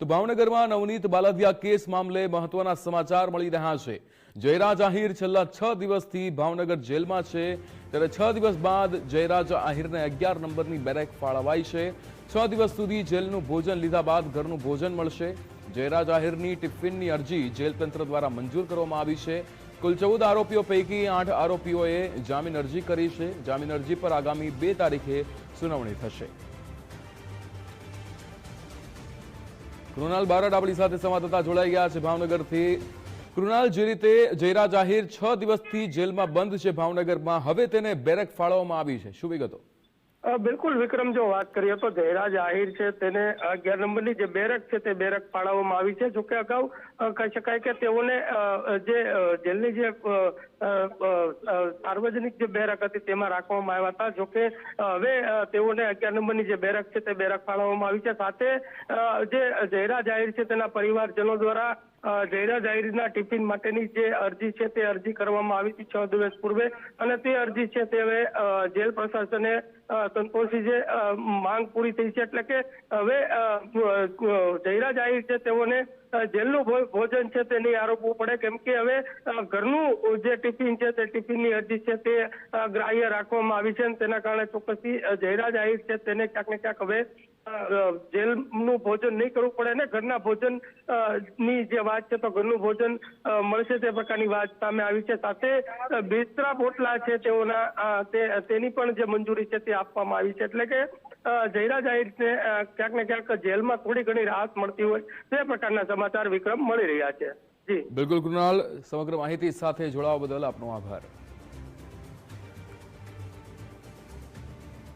તો ભાવનગરમાં નવનીત બાલદિયા કેસ મામલે મહત્વના સમાચાર મળી રહ્યા છે. જયરાજ આહિર છેલ્લા છ દિવસથી ભાવનગર જેલમાં છે. ત્યારે છ દિવસ બાદ જયરાજ આહિરને અગિયાર નંબરની બેરેક ફાળવાઈ છે. છ દિવસ સુધી જેલનું ભોજન લીધા બાદ ઘરનું ભોજન મળશે. જયરાજ આહિરની ટિફિનની અરજી જેલ તંત્ર દ્વારા મંજૂર કરવામાં આવી છે. કુલ ચૌદ આરોપીઓ પૈકી આઠ આરોપીઓએ જામીન અરજી કરી છે. જામીન અરજી પર આગામી બે તારીખે સુનાવણી થશે. કૃણાલ બારડ આપણી સાથે સંવાદદાતા જોડાઈ ગયા છે ભાવનગરથી. કૃણાલ, જે રીતે જયરા જાહેર છ દિવસથી જેલમાં બંધ છે ભાવનગરમાં, હવે તેને બેરક ફાળવવામાં આવી છે. શું વિગતો? બિલકુલ વિક્રમ, જો વાત કરીએ તો જયરાજ આહિર છે તેને અગિયાર નંબરની જે બેરક છે તે બેરક ફાળવવામાં આવી છે. જોકે અગાઉ કહી શકાય કે તેઓને જે જેલની જે સાર્વજનિક જે બેરક હતી તેમાં રાખવામાં આવ્યા હતા. જોકે હવે તેઓને અગિયાર નંબરની જે બેરક છે તે બેરક ફાળવવામાં આવી છે. સાથે જે જયરાજ આહિર છે તેના પરિવારજનો દ્વારા જયરા જયરાજ આહિરના ટિફિન માટેની જે અરજી છે તે અરજી કરવામાં આવી હતી છ દિવસ પૂર્વે. અને તે અરજી છે તે હવે જેલ પ્રશાસને સંતોષી માંગ પૂરી થઈ છે એટલે કે હવે જયરાજ આહિર છે તેઓને જેલનું ભોજન છે તે નહીં આરોપવું પડે. કેમ કે હવે ઘરનું જે ટિફિન છે તે ટિફિનની અરજી છે તે ગ્રાહ્ય રાખવામાં આવી છે તેના કારણે ચોક્કસથી જયરાજ આહિર છે તેને ક્યાંક ને ક્યાંક હવે જેલનું ભોજન નહીં કરવું પડે ને ઘરના ભોજનની જે વાત છે તો ઘરનું ભોજન મળશે તે પ્રકારની વાત સામે આવી છે. સાથે બેસરા પોટલા છે તેઓના તેની પણ જે મંજૂરી છે તે આપવામાં આવી છે. એટલે કે જયરાજ આહિરને ક્યાંક ને ક્યાંક જેલમાં થોડી ઘણી રાહત મળતી હોય તે પ્રકારના સમાચાર વિક્રમ મળી રહ્યા છે. જી. બિલકુલ કૃણાલ, સમગ્ર માહિતી સાથે જોડાવા બદલ આપનો આભાર.